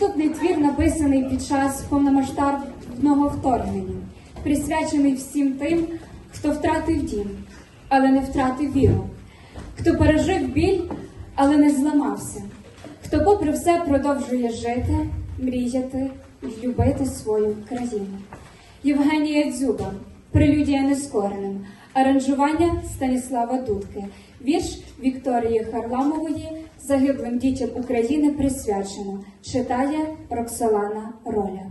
Наступний твір написаний під час повномасштабного вторгнення, присвячений всім тим, хто втратив дім, але не втратив віру, хто пережив біль, але не зламався, хто, попри все, продовжує жити, мріяти і любити свою країну. Євгенія Дзюба, прелюдія нескореним, аранжування Станіслава Дудки, вірш Вікторії Харламової Загиблим дітям України присвячено. Читає Роксолана Роля.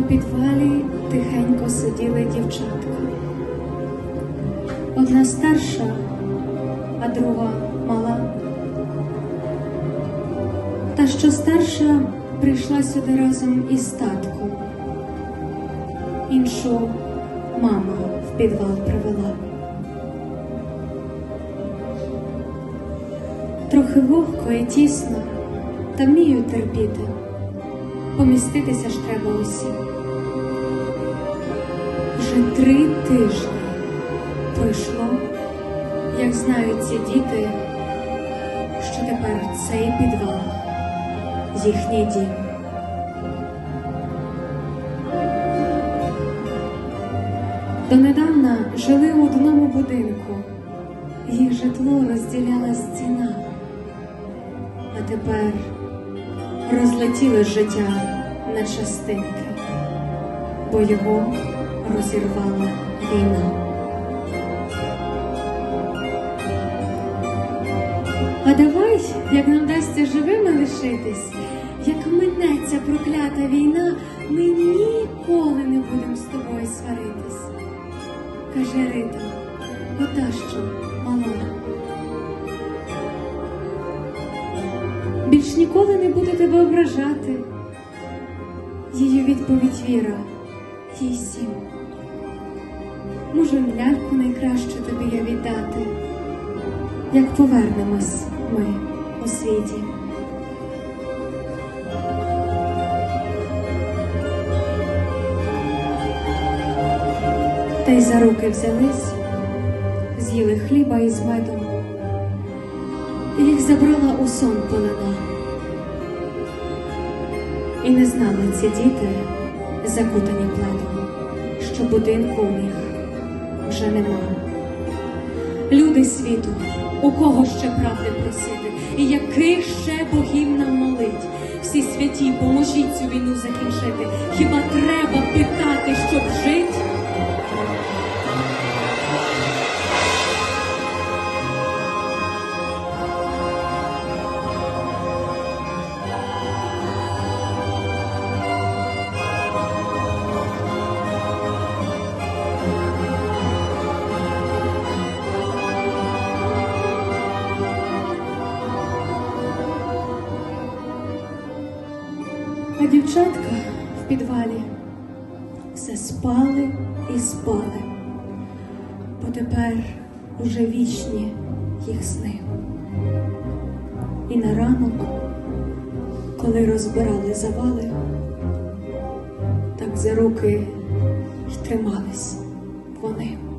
У підвалі тихенько сиділи дівчатка. Одна старша, а друга мала. Та що старша прийшла сюди разом із татком. Іншу мама в підвал привела. Трохи вогко і тісно, та вмію терпіти поміститися ж треба усім. Вже три тижні пройшло, як знають ці діти, що тепер цей підвал їхній дім. Донедавна жили у одному будинку, їх житло розділяла стіна, а тепер розлетіло життя на частинки, бо його розірвала війна. А давай, як нам дасться живими лишитись, як минеться проклята війна, ми ніколи не будемо з тобою сваритись. Каже Рита, ота що мала. Більш ніколи не буду тебе ображати. Її відповідь віра, їй сім. Можу ляльку найкраще тобі я віддати, як повернемось ми у свій дім. Та й за руки взялись, з'їли хліба із медом. Їх забрала у сон полина. І не знали ці діти, закутані пледом, що будинку у них вже нема. Люди світу, у кого ще правди просити, і яких ще богів нам молить? Всі святі, поможіть цю війну закінчити. Хіба треба питати, щоб жить? Дівчатка в підвалі все спали і спали, бо тепер уже вічні їх сни. І на ранок, коли розбирали завали, так за руки й тримались вони.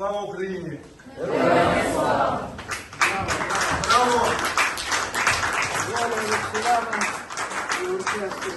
Слава Україні! Героям слава! Слава! Слава і оркестру